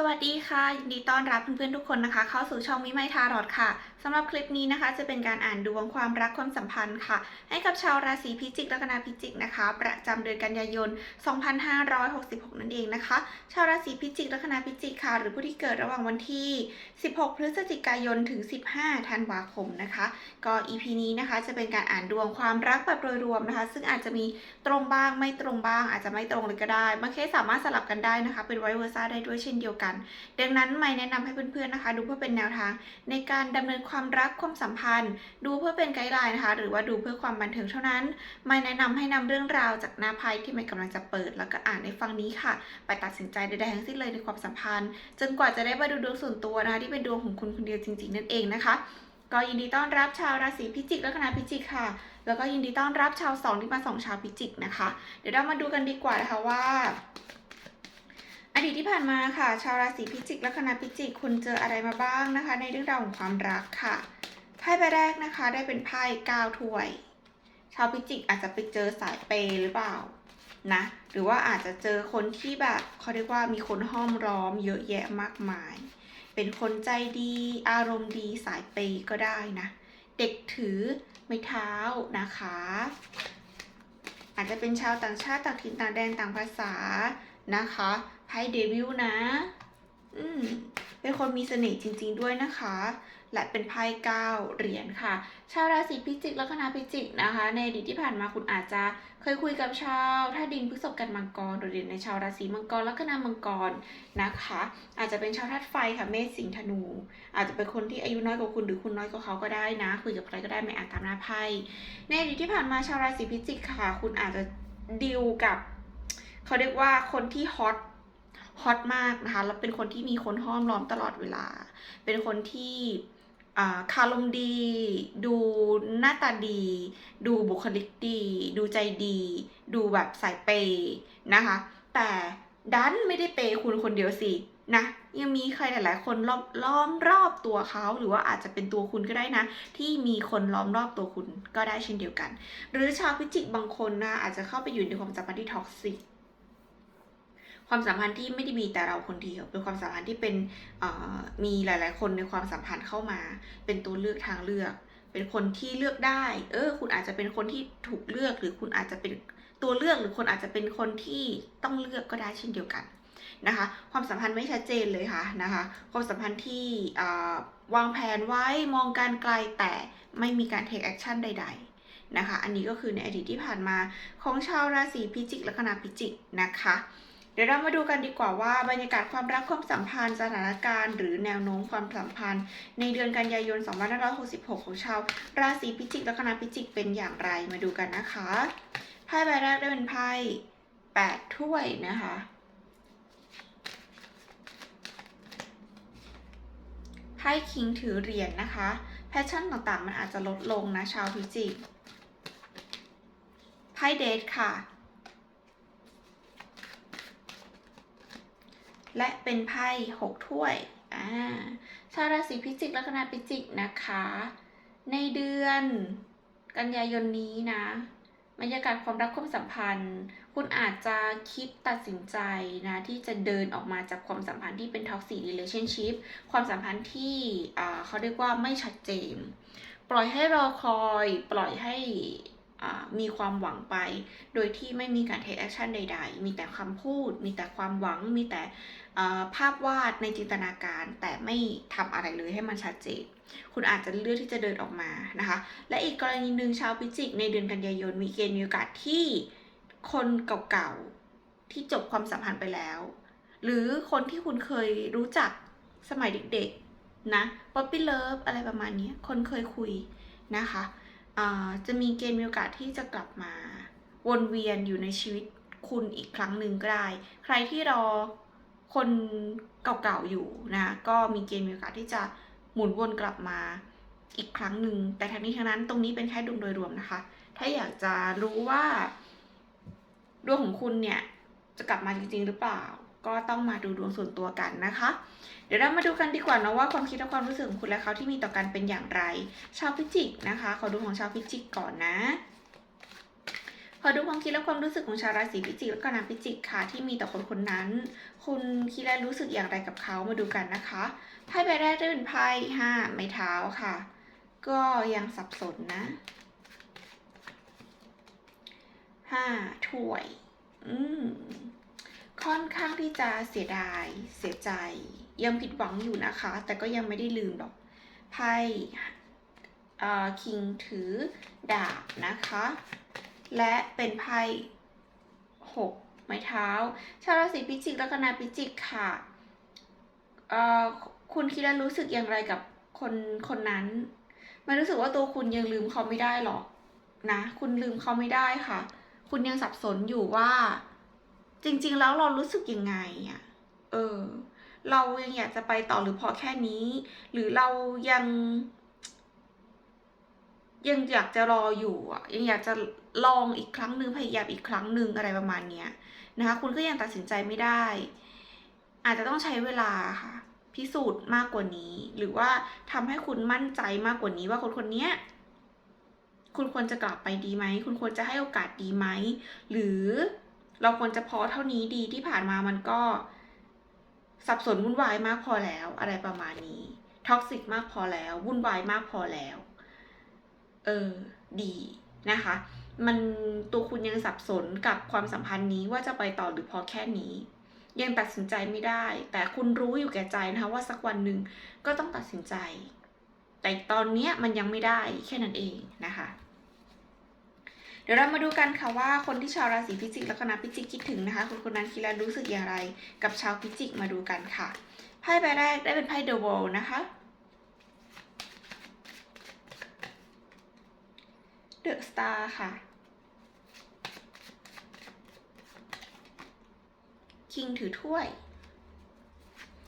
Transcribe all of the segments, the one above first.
สวัสดีค่ะยินดีต้อนรับเพื่อนๆทุกคนนะคะ เข้าสู่ช่องวิไมทารอดค่ะสำหรับคลิปนี้นะคะจะเป็นการอ่านดวงความรักความสัมพันธ์ค่ะ ให้กับชาวราศีพิจิกและคณาพิจิกนะคะ ประจำเดือนกันยายน 2566 นั่นเองนะคะ ชาวราศีพิจิกและคณาพิจิกค่ะ หรือผู้ที่เกิดระหว่างวันที่ 16 พฤศจิกายนถึง 15 ธันวาคมนะคะ ก็ EP นี้นะคะจะเป็นการอ่านดวงความรักแบบโดยรวมนะคะ ซึ่งอาจจะมีตรงบ้างไม่ตรงบ้าง อาจจะไม่ตรงเลยก็ได้บางเคสสามารถสลับกันได้นะคะ เป็นไวเวอร์ซ่าได้ด้วยเช่นเดียวกัน ดังนั้นไม่แนะนำให้เพื่อนๆนะคะ ดูเพื่อเป็นแนวทางในการดำเนินความรักความสัมพันธ์ ดูเพื่อเป็นไกด์ไลน์นะคะ หรือว่าดูเพื่อความบันเทิงเท่านั้น ไม่แนะนำให้นำเรื่องราวจากหน้าไพ่ที่ไม่กำลังจะเปิด แล้วก็อ่านในฟังนี้ค่ะ ไปตัดสินใจใดๆทั้งสิ้นเลยในความสัมพันธ์ จนกว่าจะได้มาดูดวงส่วนตัวนะคะที่เป็นดวงของคุณคนเดียวจริง ๆ นั่นเองนะคะก็ยินดีต้อนรับชาวราศีพิจิกและคณะพิจิกค่ะ แล้วก็ยินดีต้อนรับชาวสองที่มาสองชาวพิจิกนะคะ เดี๋ยวเรามาดูกันดีกว่านะคะว่า อดีตที่ผ่านมาค่ะ ชาวราศีพิจิกและคณะพิจิกคุณเจออะไรมาบ้างนะคะ ในเรื่องราวของความรักค่ะไพ่ใบแรกนะคะ ได้เป็นไพ่ก้าถ้วย ชาวพิจิกอาจจะไปเจอสายเปย์หรือเปล่านะหรือว่าอาจจะเจอคนที่แบบเขาเรียกว่ามีคนห้อมล้อมเยอะแยะมากมาย เป็นคนใจดีอารมณ์ดีสายเปย์ก็ได้นะ เด็กถือไม้เท้านะคะ อาจจะเป็นชาวต่างชาติต่างถิ่นต่างแดนต่างภาษานะคะ ไพ่เดวิลนะ อืม เป็นคนมีเสน่ห์จริง ๆ ด้วยนะคะ และเป็นไพ่เก้าเหรียญค่ะ ชาวราศีพิจิกและคณะพิจิกนะคะ ในอดีตที่ผ่านมาคุณอาจจะเคยคุยกับชาวท่าดินพฤษภกันมังกรโดดเด่นในชาวราศีมังกรและคณะมังกรนะคะ อาจจะเป็นชาวธาตุไฟค่ะเมษสิงห์ธนู อาจจะเป็นคนที่อายุน้อยกว่าคุณหรือคุณน้อยกว่าเขาก็ได้นะคุยกับใครก็ได้ไม่อ่านตามหน้าไพ่ในอดีตที่ผ่านมาชาวราศีพิจิกค่ะ คุณอาจจะดิวกับเขาเรียกว่าคนที่ฮอต ฮอตมากนะคะ แล้วเป็นคนที่มีคนห้อมล้อมตลอดเวลา เป็นคนที่อ่าคารมดี ดูหน้าตาดี ดูบุคลิกดี ดูใจดี ดูแบบสายเปย์นะคะ แต่ดันไม่ได้เปย์คุณคนเดียวสินะยังมีใครหลาย ๆ คนล้อมล้อมรอบตัวเขาหรือว่าอาจจะเป็นตัวคุณก็ได้นะ ที่มีคนล้อมรอบตัวคุณก็ได้เช่นเดียวกัน หรือชาวพิจิกบางคนนะอาจจะเข้าไปอยู่ในความสัมพันธ์ที่ท็อกซิก ความสัมพันธ์ที่ไม่ได้มีแต่เราคนเดียว เป็นความสัมพันธ์ที่เป็นมีหลาย ๆ คนในความสัมพันธ์เข้ามา เป็นตัวเลือกทางเลือก เป็นคนที่เลือกได้ เออ คุณอาจจะเป็นคนที่ถูกเลือก หรือคุณอาจจะเป็นตัวเลือก หรือคนอาจจะเป็นคนที่ต้องเลือกก็ได้เช่นเดียวกันนะคะ ความสัมพันธ์ไม่ชัดเจนเลยค่ะนะคะ ความสัมพันธ์ที่วางแผนไว้มองการไกลแต่ไม่มีการ take action ใด ๆนะคะ อันนี้ก็คือในอดีตที่ผ่านมาของชาวราศีพิจิกและคณะพิจิกนะคะ ดี๋ยวเรามาดูกันดีกว่าว่าบรรยากาศความรักความสัมพันธ์ สถานการณ์ หรือแนวโน้มความสัมพันธ์ ในเดือนกันยายน 2566 ของชาว ราศีพิจิกและคณะพิจิกเป็นอย่างไรมาดูกันนะคะไพ่ใบแรกได้เป็นไพ่8ถ้วยนะคะไพ่คิงถือเหรียญนะคะ แพชชั่นต่างๆ มันอาจจะลดลงนะชาวพิจิกไพ่เดทค่ะ และเป็นไพ่หกถ้วย อ่า ชาวราศีพิจิกและคณะพิจิกนะคะ ในเดือนกันยายนนี้นะบรรยากาศความรักความสัมพันธ์ คุณอาจจะคิดตัดสินใจนะ ที่จะเดินออกมาจากความสัมพันธ์ที่เป็น toxic relationship ความสัมพันธ์ที่เขาเรียกว่าไม่ชัดเจน ปล่อยให้รอคอย ปล่อยให้มีความหวังไป โดยที่ไม่มีการ take action ใด ๆ มีแต่คำพูด มีแต่ความหวัง มีแต่ ภาพวาดในจินตนาการแต่ไม่ทำอะไรเลยให้มันชัดเจน คุณอาจจะเลือกที่จะเดินออกมานะคะ และอีกกรณีหนึ่งชาวพิจิก ในเดือนกันยายนมีเกณฑ์มีโอกาสที่คนเก่าๆที่จบความสัมพันธ์ไปแล้ว หรือคนที่คุณเคยรู้จักสมัยเด็กๆนะป๊อปปี้เลิฟอะไรประมาณนี้คนเคยคุยนะคะจะมีเกณฑ์มีโอกาสที่จะกลับมา วนเวียนอยู่ในชีวิตคุณอีกครั้งหนึ่งก็ได้ ใครที่รอ คนเก่าๆอยู่นะก็มีเกณฑ์มีโอกาสที่จะหมุนวนกลับมาอีกครั้งหนึ่งแต่ทั้งนี้ทั้งนั้นตรงนี้เป็นแค่ดวงโดยรวมนะคะ ถ้าอยากจะรู้ว่าดวงของคุณเนี่ยจะกลับมาจริงๆหรือเปล่า ก็ต้องมาดูดวงส่วนตัวกันนะคะ เดี๋ยวเรามาดูกันดีกว่านะว่าความคิดและความรู้สึกของคุณและเขาที่มีต่อกันเป็นอย่างไร ชาวพิจิกนะคะ ขอดูของชาวพิจิกก่อนนะ พอดูความคิดและความรู้สึกของชาวราศีพิจิกและก็นางพิจิกค่ะ ที่มีต่อคนคนนั้น คุณคิดและรู้สึกอย่างไรกับเขามาดูกันนะคะไพ่ใบแรกได้เป็นไพ่ห้าไม้เท้าค่ะ ก็ยังสับสนนะห้าถ้วย อืมค่อนข้างที่จะเสียดาย เสียใจ ยังผิดหวังอยู่นะคะ แต่ก็ยังไม่ได้ลืมหรอกไพ่คิงถือดาบนะคะ และเป็นไพ่หกไม้เท้า ชาวราศีพิจิกและคณะพิจิกค่ะคุณคิดและรู้สึกอย่างไรกับคนคนนั้นไม่รู้สึกว่าตัวคุณยังลืมเขาไม่ได้หรอกนะ คุณลืมเขาไม่ได้ค่ะ คุณยังสับสนอยู่ว่า จริง ๆ แล้วเรารู้สึกยังไงอะ เออ เรายังอยากจะไปต่อหรือพอแค่นี้ หรือเรายัง ยังอยากจะรออยู่อะยังอยากจะลองอีกครั้งหนึ่งพยายามอีกครั้งหนึ่งอะไรประมาณเนี้ยนะคะ คุณก็ยังตัดสินใจไม่ได้ อาจจะต้องใช้เวลาค่ะ พิสูจน์มากกว่านี้ หรือว่าทำให้คุณมั่นใจมากกว่านี้ว่าคนคนนี้คุณควรจะกลับไปดีไหม คุณควรจะให้โอกาสดีไหม หรือเราควรจะพอเท่านี้ดีที่ผ่านมามันก็สับสนวุ่นวายมากพอแล้ว อะไรประมาณนี้ท็อกซิกมากพอแล้ว วุ่นวายมากพอแล้ว เออดีนะคะ มันตัวคุณยังสับสนกับความสัมพันธ์นี้ว่าจะไปต่อหรือพอแค่นี้ ยังตัดสินใจไม่ได้ แต่คุณรู้อยู่แก่ใจนะคะว่าสักวันหนึ่งก็ต้องตัดสินใจ แต่ตอนเนี้ยมันยังไม่ได้แค่นั้นเองนะคะ เดี๋ยวเรามาดูกันค่ะว่าคนที่ชาวราศีพิจิกและคณะพิจิกคิดถึงนะคะคนคนนั้นคิดและรู้สึกอย่างไร กับชาวพิจิกมาดูกันค่ะไพ่ใบแรกได้เป็นไพ่เดอะวอลนะคะ เดอะสตาร์ค่ะ คิงถือถ้วย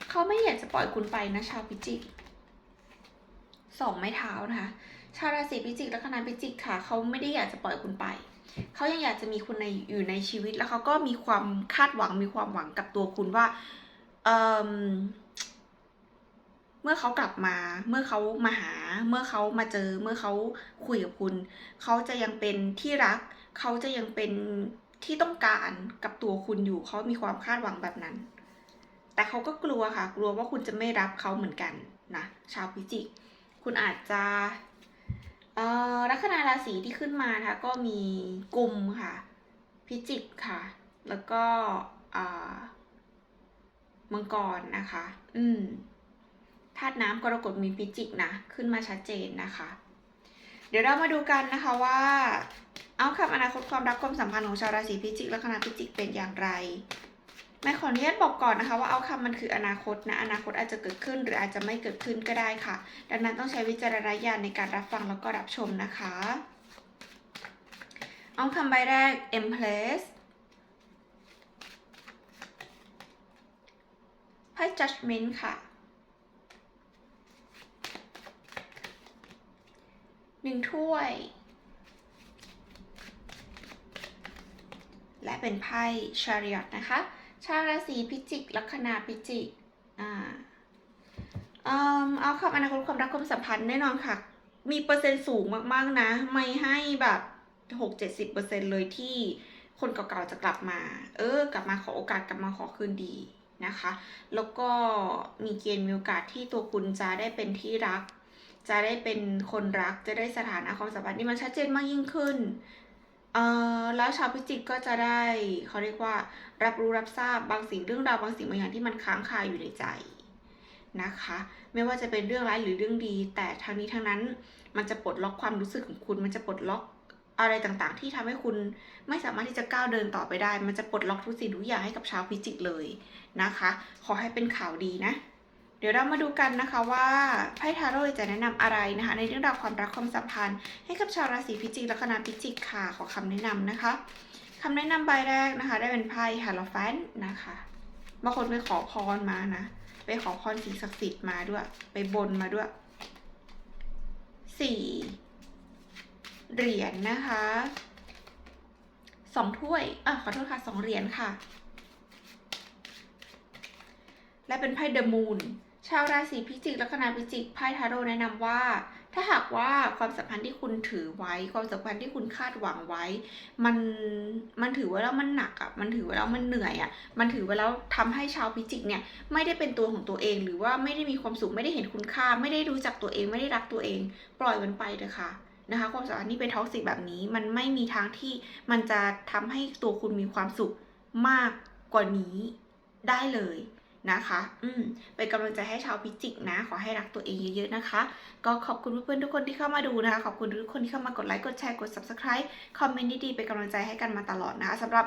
เขาไม่อยากจะปล่อยคุณไปนะชาวพิจิกสองไม้เท้านะคะ ชาวราศีพิจิกและคณะพิจิกค่ะ เขาไม่ได้อยากจะปล่อยคุณไป เขายังอยากจะมีคุณในอยู่ในชีวิตแล้วเขาก็มีความคาดหวังมีความหวังกับตัวคุณว่าเอม เมื่อเขากลับมา เมื่อเขามาหา เมื่อเขามาเจอ เมื่อเขาคุยกับคุณ เขาจะยังเป็นที่รัก เขาจะยังเป็นที่ต้องการกับตัวคุณอยู่ เขามีความคาดหวังแบบนั้น แต่เขาก็กลัวค่ะ กลัวว่าคุณจะไม่รับเขาเหมือนกันนะ ชาวพิจิก คุณอาจจะเออลัคนาราศีที่ขึ้นมานะคะก็มีกุมค่ะ พิจิกค่ะ แล้วก็อ่ามังกรนะคะ อืม ธาตุน้ำกรกฎมีพิจิกนะขึ้นมาชัดเจนนะคะ เดี๋ยวเรามาดูกันนะคะว่าเอาคำอนาคตความรักความสัมพันธ์ของชาวราศีพิจิกและคณะพิจิกเป็นอย่างไรแม่ขออนุญาตบอกก่อนนะคะว่าเอาคำมันคืออนาคตนะอนาคตอาจจะเกิดขึ้นหรืออาจจะไม่เกิดขึ้นก็ได้ค่ะ ดังนั้นต้องใช้วิจารณญาณในการรับฟังแล้วก็รับชมนะคะเอาคำใบแรก empress ไพ่ judgment ค่ะ หนึ่งถ้วย และเป็นไพ่ chariot นะคะ ชาวราศีพิจิก ลัคนาพิจิก อ่าเอิ่มเอาคำอนาคตความรักความสัมพันธ์แน่นอนค่ะ มีเปอร์เซ็นต์สูงมากๆนะ ไม่ให้แบบหกเจ็ดสิบเปอร์เซ็นเลยที่คนเก่าๆจะกลับมา เออ กลับมาขอโอกาสกลับมาขอคืนดีนะคะ แล้วก็มีเกณฑ์มีโอกาสที่ตัวคุณจะได้เป็นที่รัก จะได้เป็นคนรักจะได้สถานะความสัมพันธ์ที่มันชัดเจนมากยิ่งขึ้นเอ่อแล้วชาวพิจิกก็จะได้เขาเรียกว่า รับรู้รับทราบบางสิ่งเรื่องราวบางสิ่งบางอย่างที่มันค้างคาอยู่ในใจนะคะ ไม่ว่าจะเป็นเรื่องร้ายหรือเรื่องดี แต่ทางนี้ทางนั้นมันจะปลดล็อกความรู้สึกของคุณ มันจะปลดล็อกอะไรต่างๆ ที่ทำให้คุณไม่สามารถที่จะก้าวเดินต่อไปได้ มันจะปลดล็อกทุกสิ่งทุกอย่างให้กับชาวพิจิกเลยนะคะ ขอให้เป็นข่าวดีนะ เดี๋ยวเรามาดูกันนะคะว่าไพ่ทาโร่จะแนะนำอะไรนะคะ ในเรื่องราวความรักความสัมพันธ์ ให้กับชาวราศีพิจิกและคณะพิจิกค่ะขอคำแนะนำนะคะคำแนะนำใบแรกนะคะ ได้เป็นไพ่ฮาโลแฟนนะคะบางคนไปขอพรมานะ ไปขอพรสิ่งศักดิ์สิทธิ์มาด้วย ไปบนมาด้วยสี่เหรียญนะคะสองถ้วยอะขอโทษค่ะสองเหรียญค่ะ และเป็นไพ่เดอะมูน ชาวราศีพิจิกและคณะพิจิกไพ่ทาโร่แนะนำว่า ถ้าหากว่าความสัมพันธ์ที่คุณถือไว้ ความสัมพันธ์ที่คุณคาดหวังไว้ มันมันถือว่าแล้วมันหนักอะ่ะมันถือว่าแล้วมันเหนื่อยอะ่ะมันถือว่าแล้วทำให้ชาวพิจิกเนี่ยไม่ได้เป็นตัวของตัวเอง หรือว่าไม่ได้มีความสุขไม่ได้เห็นคุณค่า ไม่ได้รู้จักตัวเองไม่ได้รักตัวเอง ปล่อยมันไปเถอะค่ะนะคะความสัมพันธ์ที่เป็นท็อกซิกแบบนี้ มันไม่มีทางที่มันจะทำให้ตัวคุณมีความสุขมากกว่านี้ได้เลย นะคะ อืมเป็นกำลังใจให้ชาวพิจิกนะ ขอให้รักตัวเองเยอะๆนะคะ ก็ขอบคุณเพื่อนๆทุกคนที่เข้ามาดูนะคะ ขอบคุณทุกคนที่เข้ามากดไลค์ กดแชร์ กด subscribe คอมเมนต์ดีๆเป็นกำลังใจให้กันมาตลอดนะคะสำหรับ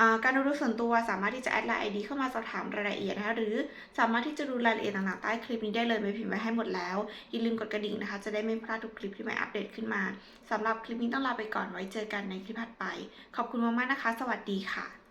อ่าการดูรูปส่วนตัวสามารถที่จะแอดไลน์ไอดีเข้ามาสอบถามรายละเอียดนะคะ หรือสามารถที่จะดูรายละเอียดต่างๆใต้คลิปนี้ได้เลยไม่พิมพ์ไว้ให้หมดแล้ว อย่าลืมกดกระดิ่งนะคะ จะได้ไม่พลาดทุกคลิปที่ใหม่อัปเดตขึ้นมาสำหรับคลิปนี้ต้องลาไปก่อนไว้เจอกันในคลิปถัดไป ขอบคุณมากๆนะคะ สวัสดีค่ะ